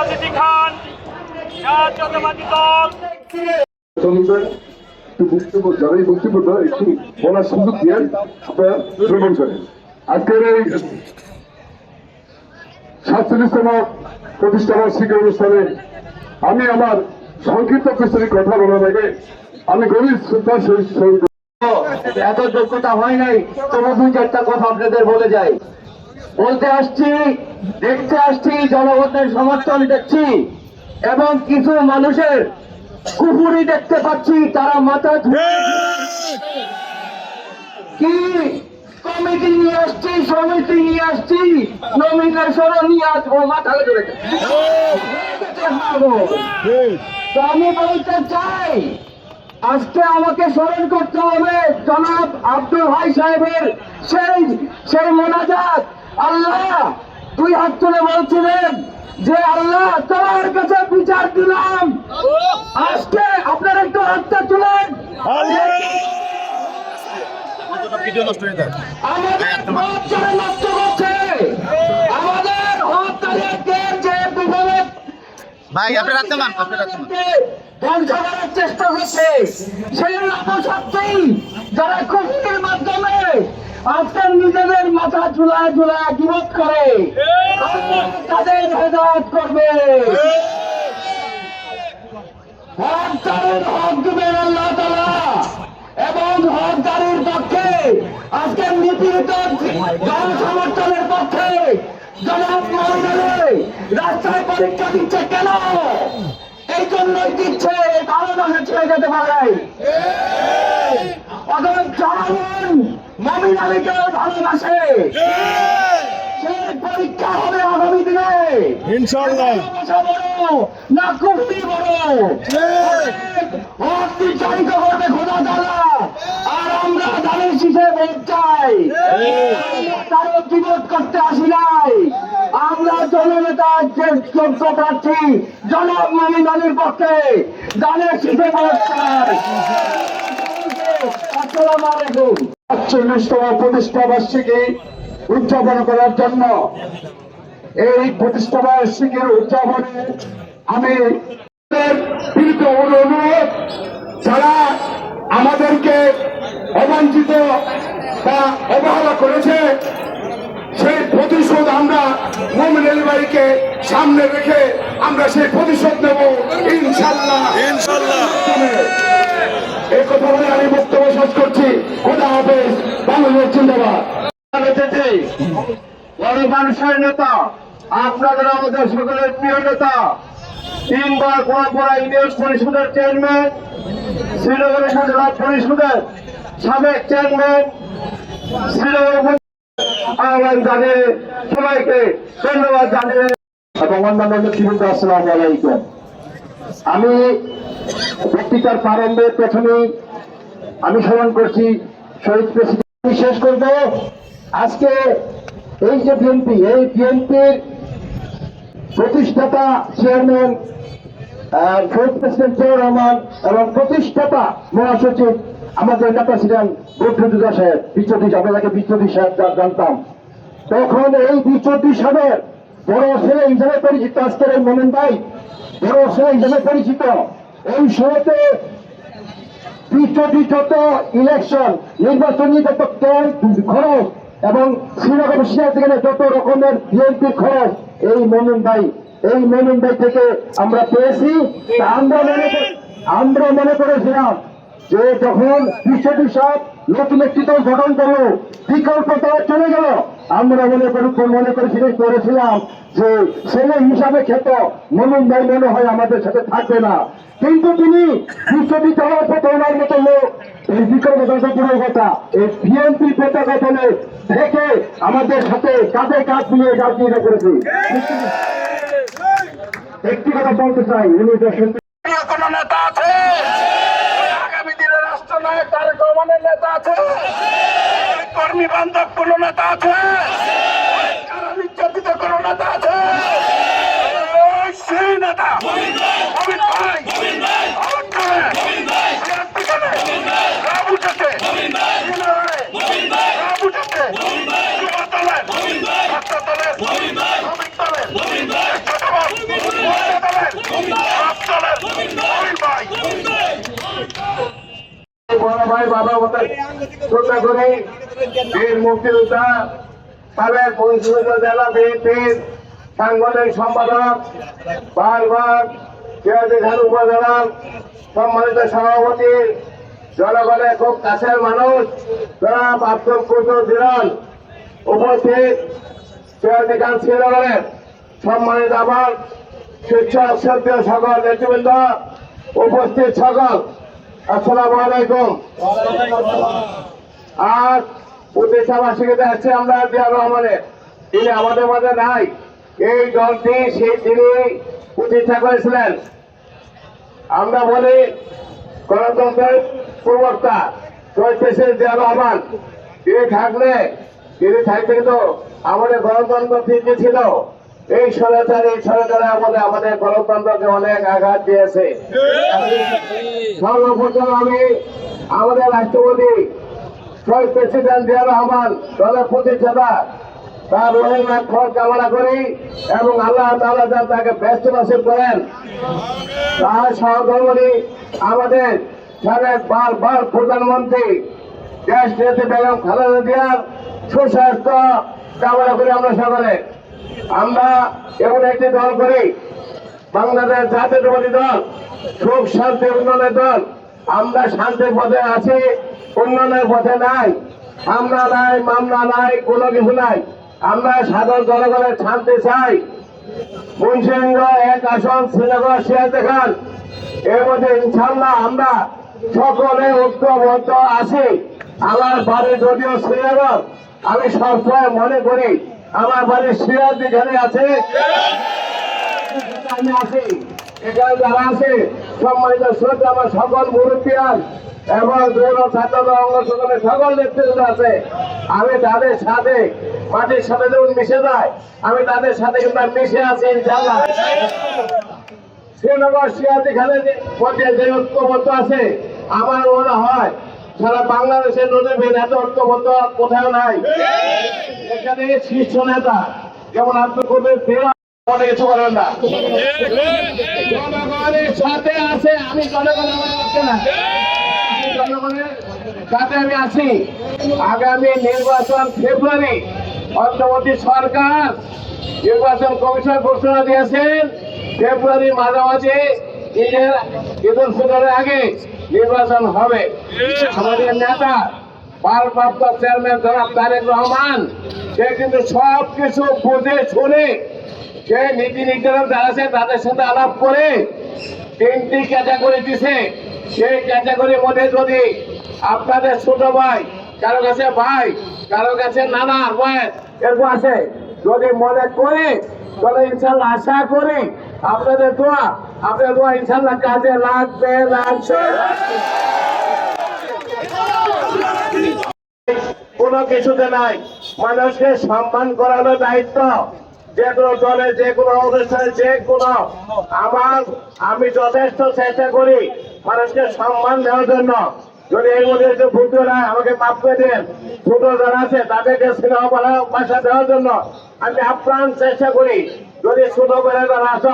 সিরাজুদ্দি খান জাতীয়তাবাদী দল। বক্তব্য যারাই বক্তব্য দেয় একটু বলার সুযোগ দিয়ে আপনারা শ্রবণ করেন। আজকের এই সাতচল্লিশতম প্রতিষ্ঠা বার্ষিকী অনুষ্ঠানে আমি আমার সংক্ষিপ্ত কিছু কথা বলার আগে আমি গরিব শ্রদ্ধা এত যোগ্যতা হয় নাই তবু দুই চারটা কথা আপনাদের বলে যাই। বলতে আসছি দেখতে আসছি জনগণের সমর্থন দেখছি এবং কিছু মানুষের কুপুরি দেখতে পাচ্ছি তারা মাথা কি? কমিটি নিয়ে আসছি সমিতি নিয়ে আসছি নমিনেশন নিয়ে আসব মাথা ধরে তো আমি বলতে চাই আজকে আমাকে স্মরণ করতে হবে জনাব আব্দুল ভাই সাহেবের সেই সেই মোনাজাত। আল্লাহ দুই হাত তুলে বলছিলেন যে আল্লাহ তোমার কাছে বিচার দিলাম। আজকে আপনার একটু হাতটা তুলেন। আমাদের যারা নষ্ট করছে। আমাদের যে বিভাবে ভাই আপনি রাখতে আপনি রাখতে ধ্বংস করার চেষ্টা করছে সেই অপশক্তি যারা কুস্তির মাধ্যমে আজকে নিজেদের মাথা ঝুলা ঝুলা বিরোধ করে। তাদের হেদায়ত করবে। হক দিবেন আল্লাহ এবং পক্ষে আজকে নিপীড়িত পক্ষে রাস্তায় পরীক্ষা দিচ্ছে কেন? এই জন্যই দিচ্ছে ভালোবাসা ছেড়ে যেতে পারে। জনগণ মমিন আলীকে ভালোবাসে পরীক্ষা হবে আগামী দিনে। না কুর্তি বড়। করবে খোদা তালা আর আমরা শীষে ভোট চাই। তারও বিরোধ করতে আসি নাই। আমরা জননেতা যে যোগ্য প্রার্থী জনাব মমিন আলীর পক্ষে ধানের শীষে ভোট চাই। আসসালামু আলাইকুম। আটচল্লিশতম প্রতিষ্ঠা বার্ষিকী উদযাপন করার জন্য। এই প্রতিষ্ঠা বার্ষিকীর উদযাপনে আমি অনুরোধ যারা আমাদেরকে অবাঞ্ছিত বা অবহেলা করেছে সেই প্রতিশোধ আমরা মোমিন এলিবাড়িকে সামনে রেখে আমরা সেই প্রতিশোধ নেব ইনশাল্লাহ ইনশাল্লাহ এই কথা বলে আমি শেষ করছি। খোদা হাফেজ, বাংলাদেশ জিন্দাবাদ। বড় মানুষের নেতা, আপনাদের আমাদের সকলের প্রিয় নেতা, তিনবার পরাপরা ইউনিয়ন পরিষদের চেয়ারম্যান, শ্রীনগর উপজেলা পরিষদের সাবেক চেয়ারম্যান, শ্রীনগর আহ্বান জানিয়ে সবাইকে ধন্যবাদ জানিয়ে এবং অন্যান্য নেতৃবৃন্দ, আসসালাম আলাইকুম। আমি বক্তৃতার প্রারম্ভে প্রথমেই আমি স্মরণ করছি, শহীদ প্রেসিডেন্ট শেষ করব আজকে এই যে বিএনপি এই বিএনপির প্রতিষ্ঠাতা চেয়ারম্যান শহীদ প্রেসিডেন্ট জিয়াউর রহমান এবং প্রতিষ্ঠাতা মহাসচিব আমাদের নেতা ছিলেন বৌদ্ধদুর্গা সাহেব বিশ্বজিৎ আমরা তাকে বিশ্বজিৎ সাহেব জানতাম। তখন এই বিশ্বজিৎ সাহেবের বড় ছেলে হিসেবে পরিচিত, আজকের মোমেন ভাই বড় ছেলে হিসেবে পরিচিত, এই সময়তে বিশ্বজিৎ যত ইলেকশন নির্বাচনী যত খরচ এবং শ্রীনগর শিয়া যেখানে যত রকমের বিএনপির খরচ, এই মমিন ভাই এই মমিন ভাই থেকে আমরা পেয়েছি। আমরা মনে আমরা মনে করেছিলাম যে যখন বিশ্বজিৎ সাহেব নতুন একটি দল গঠন করল বিকল্প দল চলে গেল। আমরা মনে করি মনে করেছিল করেছিলাম যে ছেলে হিসাবে খেত মনন ভাই মনে হয় আমাদের সাথে থাকবে না। কিন্তু তিনি বিশ্ববিদ্যালয়ের প্রথমার মতো লোক এই বিকল্পের কথা এই বিএনপি পতাকা তোলে থেকে আমাদের সাথে কাঁধে কাঁধ মিলিয়ে রাজনীতি করেছে। একটি কথা বলতে চাই উনি দেশের নেতা আছে আগামী দিনের রাষ্ট্রনায়ক তারেক রহমানের নেতা আছে। কর্মী বান্ধব কোনো নেতা আছে? নির্যাতিত কোনো নেতা আছে? সেই নেতা। অমিত ভাই অমিত করে সিরাজ পিছনে রাবু চেটে রাবু চেটে যুব দলের ছাত্র দলের শ্রমিক দলের ছোট দলের সব দলের অমিত ভাই বড় ভাই বাবা মতো শ্রদ্ধা করি বীর মুক্তিযোদ্ধা সাবেক পরিষদ জেলা বিএনপির সাংগঠনিক সম্পাদক বারবার সিরাজখান উপজেলার সম্মানিত সভাপতি, জনগণের খুব কাছের মানুষ, জনাব আব্দুল কুতুর দিলান উপস্থিত। সিরাজখান শ্রীনগরের সম্মানিত আমার সত্য সকল নেতৃবৃন্দ উপস্থিত সকল। আসসালামু আলাইকুম। আর উদ্দেশ্যবাসীকে আসছে আমরা জিয়া রহমানের। তিনি আমাদের মাঝে নাই, এই দলটি সেই তিনি প্রতিষ্ঠা করেছিলেন। আমরা বলি, গণতন্ত্রের প্রবক্তা চলতেছেন জিয়া রহমান। তিনি থাকলে, তিনি থাকতে কিন্তু আমাদের গণতন্ত্র ফিরতে ছিল। এই সরকার এই সরকারে আমাদের আমাদের গণতন্ত্রকে অনেক আঘাত দিয়েছে। সর্বপ্রথম আমি আমাদের রাষ্ট্রপতি, শহীদ প্রেসিডেন্ট জিয়া রহমান, দলের প্রতিষ্ঠাতা, তার রহিম খর কামনা করি এবং আল্লাহ যেন তাকে ব্যস্ত নসিব করেন। তার সহকর্মী আমাদের সাবেক বারবার প্রধানমন্ত্রী, দেশ নেত্রী বেগম খালেদা জিয়ার সুস্বাস্থ্য কামনা করি আমরা সকলে। আমরা এমন একটি দল করি, বাংলাদেশ জাতীয়তাবাদী দল সুখ শান্তি উন্নয়নের দল। আমরা শান্তির পথে আছি, উন্নয়নের পথে নাই। আমরা নাই, মামলা নাই, কোনো কিছু নাই। আমরা সাধারণ জনগণের শান্তি চাই। মুন্সিগঞ্জ এক আসন, শ্রীনগর সিরাজ দেখান এর মধ্যে ইনশাল্লাহ আমরা সকলে ঐক্যবদ্ধ আছি। আমার বাড়ি যদিও শ্রীনগর, আমি সবসময় মনে করি আমার বাড়ির সিরাজ যেখানে আছে, আমি আছি। এখানে যারা আছে, সম্মানিত শ্রদ্ধা আমার সকল মুরব্বিয়ান এবং যৌন ছাত্র সকল নেতৃত্ব আছে। আমি তাদের সাথে মাটির সাথে যেমন মিশে যায়, আমি তাদের সাথে কিন্তু মিশে আছি ইনশাল্লাহ শ্রীনগর খানের মধ্যে যে ঐক্যবদ্ধ আছে, আমার মনে হয় সারা বাংলাদেশের নদীর এত ঐক্যবদ্ধ কোথাও নাই। এখানে শীর্ষ নেতা, যেমন মনে কিছু করেন না। আমি আছি আগামী নির্বাচন ফেব্রুয়ারি সরকার নির্বাচন কমিশন ঘোষণা দিয়েছেন। ফেব্রুয়ারি মাঝামাঝি ঈদের ঈদুল ফিতরের আগে নির্বাচন হবে। আমাদের নেতা ভারপ্রাপ্ত চেয়ারম্যান জনাব তারেক রহমান সে কিন্তু সব কিছু বুঝে শুনে সে নীতি নির্ধারণ যারা আছে তাদের সাথে আলাপ করে তিনটি ক্যাটাগরি দিছে। সেই ক্যাটাগরির মধ্যে যদি আপনাদের ছোট ভাই কারও কাছে ভাই কারও কাছে নানা ভাই এরকম আছে যদি মনে করে তাহলে ইনশাল্লাহ আশা করি আপনাদের দোয়া আপনাদের দোয়া ইনশাল্লাহ কাজে লাগবে কিছুতে নাই। মানুষকে সম্মান করানোর দায়িত্ব। যে কোনো দলে, যে কোনো অনুষ্ঠানে যে কোনো। আমার, আমি যথেষ্ট চেষ্টা করি মানুষকে সম্মান দেওয়ার জন্য। যদি এর মধ্যে ভুল হয় আমাকে মাফ করে দেন। ছোট যারা আছে, তাদেরকে স্নেহ ভাষা দেওয়ার জন্য আমি আপ্রাণ চেষ্টা করি। যদি ছোট বেড়ে যারা আস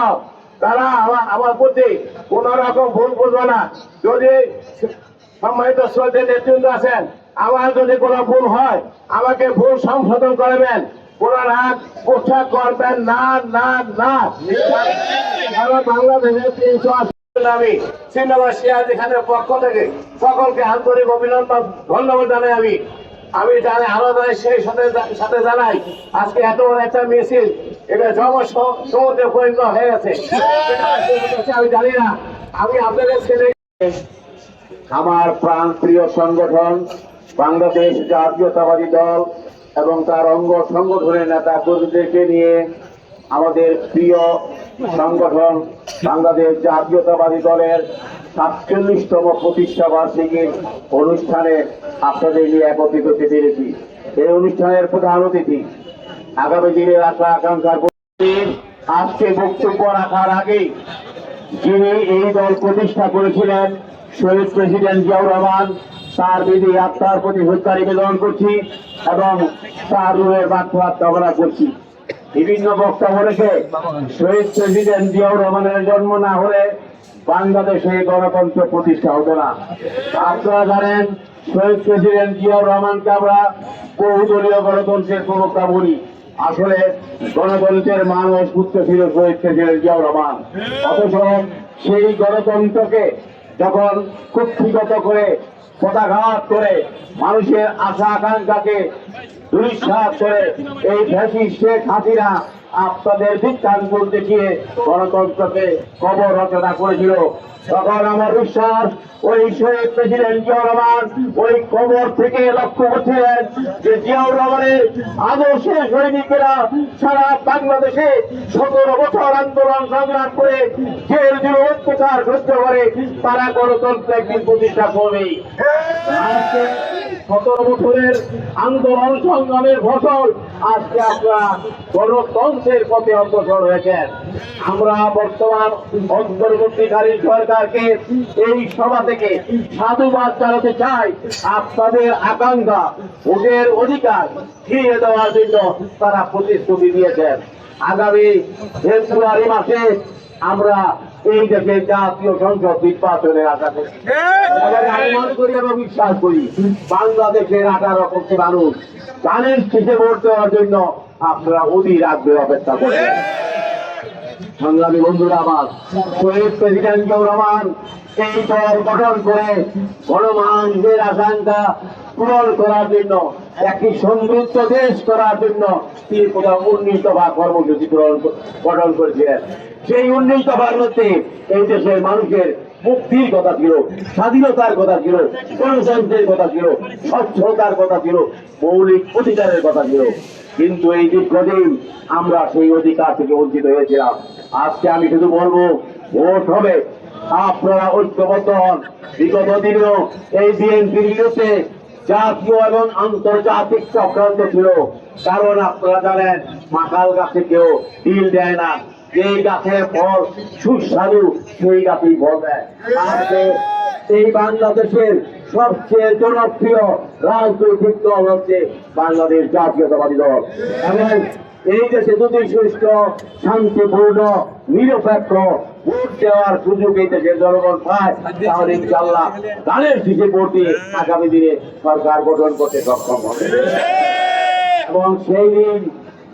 তারা আমার প্রতি কোন রকম ভুল বুঝবে না। যদি সম্মানিত শ্রদ্ধে নেতৃত্ব আছেন, আমার যদি কোনো ভুল হয়, আমাকে ভুল সংশোধন করবেন। কোন রাগ পোশাক করবেন না না না। বাংলাদেশের তিনশো আমি শ্রীনগর সিয়াজি খানের পক্ষ থেকে সকলকে আন্তরিক অভিনন্দন ধন্যবাদ জানাই আমি। আমি জানি আরও জানি সেই সাথে সাথে জানাই। আজকে এত বড় একটা মিছিল এটা সমুদ্রে পরিণত হয়ে গেছে। আমি জানি না। আমি আপনাদের ছেলে আমার প্রাণ প্রিয় সংগঠন বাংলাদেশ জাতীয়তাবাদী দল এবং তার অঙ্গ সংগঠনের নেতা কর্মীদেরকে নিয়ে আমাদের প্রিয় সংগঠন বাংলাদেশ জাতীয়তাবাদী দলের সাতচল্লিশতম প্রতিষ্ঠা বার্ষিকীর অনুষ্ঠানে আপনাদের নিয়ে একত্রিত পেরেছি। এই অনুষ্ঠানের প্রধান অতিথি আগামী দিনের আশা আকাঙ্ক্ষার আজকে বক্তব্য রাখার আগেই যিনি এই দল প্রতিষ্ঠা করেছিলেন, শহীদ প্রেসিডেন্ট জিয়াউর রহমান, তার বিধি আত্মার প্রতি হত্যা নিবেদন করছি এবং তার রুহের বাক্যাত কামনা করছি। বিভিন্ন বক্তব্য রেখে শহীদ প্রেসিডেন্ট জিয়াউর রহমানের জন্ম না হলে বাংলাদেশে গণতন্ত্র প্রতিষ্ঠা হতো না। আপনারা জানেন, শহীদ প্রেসিডেন্ট জিয়াউর রহমানকে আমরা বহুদলীয় গণতন্ত্রের প্রবক্তা বলি। আসলে গণতন্ত্রের মানুষ পুত্র ছিল শহীদ ছিল জিয়াউর রহমান। অথচ সেই গণতন্ত্রকে যখন কুক্ষিগত করে পতাঘাত করে মানুষের আশা আকাঙ্ক্ষাকে দুরিশ্বাস করে এই ফ্যাসি শেখ হাসিনা আপনাদের বৃত্তাঙ্গুল দেখিয়ে গণতন্ত্রকে কবর রচনা করেছিল। তখন আমার বিশ্বাস, ওই শহীদ প্রেসিডেন্ট জিয়াউর রহমান ওই কবর থেকে লক্ষ্য করছিলেন যে জিয়াউর রহমানের আদর্শের সৈনিকেরা সারা বাংলাদেশে সতেরো বছর আন্দোলন সংগ্রাম করে জেল জুড়ে অত্যাচার সহ্য করে তারা গণতন্ত্র একদিন প্রতিষ্ঠা আজকে সতেরো বছরের আন্দোলন সংগ্রামের ফসল, আজকে আপনারা গণতন্ত্রের পথে অগ্রসর হয়েছেন। আমরা বর্তমান অন্তর্বর্তীকালীন সরকারকে এই সভা থেকে সাধুবাদ জানাতে চাই। আপনাদের আকাঙ্ক্ষা, ভোটের অধিকার ফিরিয়ে দেওয়ার জন্য তারা প্রতিশ্রুতি দিয়েছেন। আগামী ফেব্রুয়ারি মাসে আমরা এই দেশের জাতীয় সংসদ নির্বাচনের আশা করি। আমি বিশ্বাস করি, বাংলাদেশের আঠারো কোটি মানুষ ধানের শেষে ভোট দেওয়ার জন্য আপনারা অধীর আগ্রহে অপেক্ষা করছেন সংগ্রামী বন্ধুরা আমার শহীদ প্রেসিডেন্ট রহমান এই দল গঠন করে গণমানুষের আকাঙ্ক্ষা পূরণ করার জন্য একটি সমৃদ্ধ দেশ করার জন্য তিনি প্রথম উন্নীত বা কর্মসূচি গঠন করেছিলেন। সেই উন্নীত ভার মধ্যে এই দেশের মানুষের মুক্তির কথা ছিল স্বাধীনতার কথা ছিল গণতন্ত্রের কথা ছিল স্বচ্ছতার কথা ছিল মৌলিক অধিকারের কথা ছিল। কিন্তু এই দীর্ঘদিন আমরা সেই অধিকার থেকে বঞ্চিত হয়েছিলাম। আজকে আমি শুধু বলব, ভোট হবে। আপনারা ঐক্যবদ্ধ হন। বিগত দিনেও এই বিএনপির বিরুদ্ধে জাতীয় এবং আন্তর্জাতিক চক্রান্ত ছিল। কারণ আপনারা জানেন মাকাল গাছে কেউ ডিল দেয় না। যেই গাছের ফল সুস্বাদু, সেই গাছেই ফল দেয়। আজকে এই বাংলাদেশের সবচেয়ে জনপ্রিয় রাজনৈতিক দল হচ্ছে বাংলাদেশ জাতীয়তাবাদী দল। এবং এই দেশে যদি সুষ্ঠু, শান্তিপূর্ণ, নিরপেক্ষ ভোট দেওয়ার সুযোগ এই দেশের জনগণ পায়। তাহলে ইনশাল্লাহ ধানের দিকে ভোট আগামী দিনে সরকার গঠন করতে সক্ষম হবে। এবং সেই দিন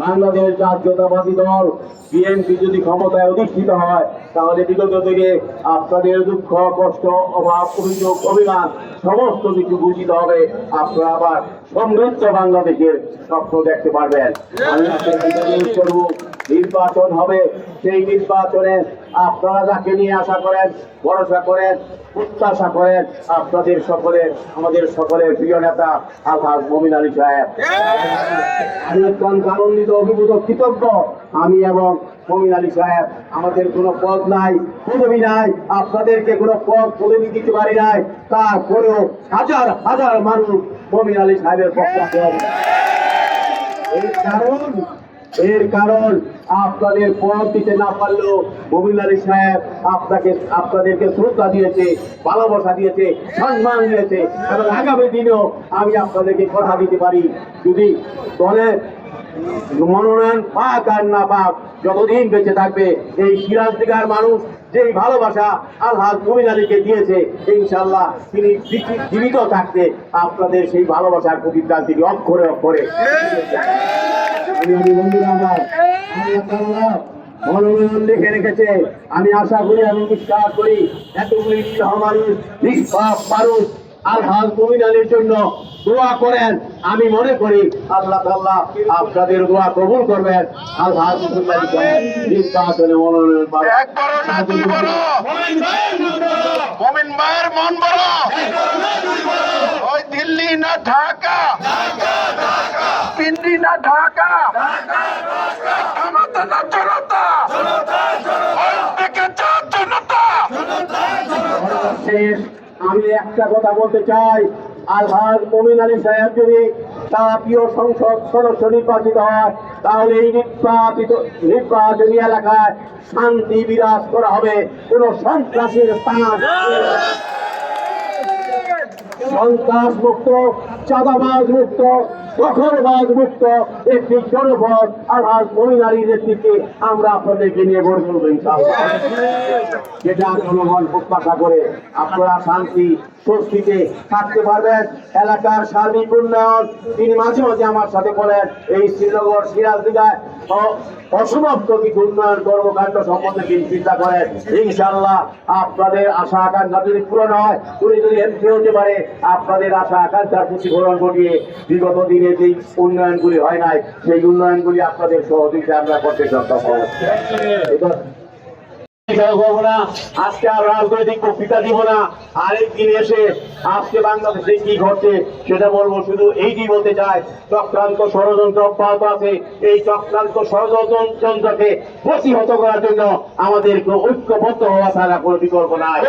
বাংলাদেশ জাতীয়তাবাদী দল, বিএনপি যদি ক্ষমতায় অধিষ্ঠিত হয় তাহলে বিগত থেকে আপনাদের দুঃখ, কষ্ট, অভাব, অভিযোগ, অভিমান, সমস্ত কিছু বুঝিত হবে। আপনারা আবার সমৃদ্ধ বাংলাদেশের স্বপ্ন দেখতে পারবেন। নির্বাচন হবে। সেই নির্বাচনে আপনারা যাকে নিয়ে আশা করেন, ভরসা করেন, প্রত্যাশা করেন, আপনাদের সকলের, আমাদের সকলের প্রিয় নেতা আলহাজ মমিন আলী সাহেব। আমি আনন্দিত, অভিভূত, কৃতজ্ঞ। আমি এবং মমিন আলী সাহেব, আমাদের কোনো পদ নাই পদবি নাই, আপনাদেরকে কোনো পদ পদবি দিতে পারি নাই, তারপরেও হাজার হাজার মানুষ মমিন আলী সাহেবের পক্ষে এর কারণ এর কারণ, আপনাদের পথ দিতে না পারলেও মবিল আলী সাহেব আপনাকে, আপনাদেরকে শ্রদ্ধা দিয়েছে, ভালোবাসা দিয়েছে, সম্মান দিয়েছে, এবং আগামী দিনেও আমি আপনাদেরকে কথা দিতে পারি। যদি দলের মনোনয়ন পাক আর না পাক, যতদিন বেঁচে থাকবে, এই সিরাজ দিঘার মানুষ যেই ভালোবাসা আলহাজ মমিন আলীকে দিয়েছে ইনশাল্লাহ তিনি জীবিত- থাকতে আপনাদের সেই ভালোবাসার প্রতিদান তিনি অক্ষরে অক্ষরে মনোনয়ন লিখে রেখেছে। আমি আশা করি আমি বিশ্বাস করি, এতগুলি মানুষ নিষ্পাপ মানুষ আলহাজ মমিন আলীর জন্য দোয়া করেন। আমি মনে করি আল্লাহ তাল্লাহ আপনাদের দোয়া কবুল করবেন। আল্লাহ নির্বাচনে মনোনয়ন মন বড়। ওই দিল্লি না ঢাকা। পিন্ডি না ঢাকা। জনতা না জনতা ওই দিকে যা জনতা শেষ আমি একটা কথা বলতে চাই। আলহাজ মমিন আলী সাহেব যদি তার প্রিয় সংসদ সদস্য নির্বাচিত হয়, তাহলে এই নির্বাচিত, নির্বাচনী এলাকায় শান্তি বিরাজ করা হবে। কোন সন্ত্রাসের স্থান সন্ত্রাস মুক্ত, চাঁদাবাজ মুক্ত, দখলবাজ মুক্ত, একটি জনপদ আলহাজ মহিলারী নেতৃত্বে আমরা আপনাদেরকে নিয়ে গড়ে তুলব। যেটা জনগণ প্রত্যাশা করে আপনারা শান্তি, স্বস্তিতে থাকতে পারবেন এলাকার সার্বিক উন্নয়ন, তিনি মাঝে মাঝে আমার সাথে বলেন, এই শ্রীনগর সিরাজদিঘায় অ- অসমাপ্ত কিছু উন্নয়ন কর্মকাণ্ড সম্বন্ধে তিনি চিন্তা করেন। ইনশাল্লাহ আপনাদের আশা আকাঙ্ক্ষা যদি পূরণ হয়, উনি যদি এমপি হতে পারে, আপনাদের আশা আকাঙ্ক্ষার প্রতিফলন ঘটিয়ে বিগত দিনে যেই উন্নয়নগুলি হয় নাই, সেই উন্নয়নগুলি আপনাদের সহযোগিতা আমরা করতে সক্ষম হব। করব না আজকে আর রাজনৈতিক বক্তৃতা দিব না। আরেকদিন এসে আজকে বাংলাদেশে কি ঘটছে সেটা বলব শুধু এইটি বলতে চাই চক্রান্ত ষড়যন্ত্র অব্যাহত আছে। এই চক্রান্ত ষড়যন্ত্রকে প্রতিহত করার জন্য আমাদেরকে ঐক্যবদ্ধ হওয়া ছাড়া কোনো বিকল্প নাই।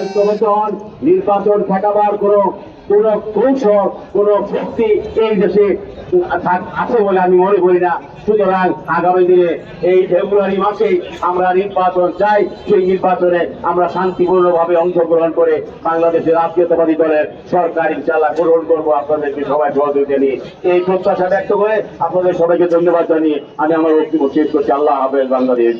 ঐক্যবদ্ধ হন নির্বাচন ঠেকাবার কোনো কোন কৌশল, কোন শক্তি এই দেশে আছে বলে আমি মনে করি না। সুতরাং আগামী দিনে এই ফেব্রুয়ারি মাসে আমরা নির্বাচন চাই। সেই নির্বাচনে আমরা শান্তিপূর্ণভাবে অংশগ্রহণ করে বাংলাদেশের জাতীয়তাবাদী দলের সরকার ইনশাল্লাহ গ্রহণ করব। আপনাদেরকে সবাই সহযোগিতা নিয়ে এই প্রত্যাশা ব্যক্ত করে আপনাদের সবাইকে ধন্যবাদ জানিয়ে আমি আমার বক্তব্য শেষ করছি। আল্লাহ হাফেজ বাংলাদেশ।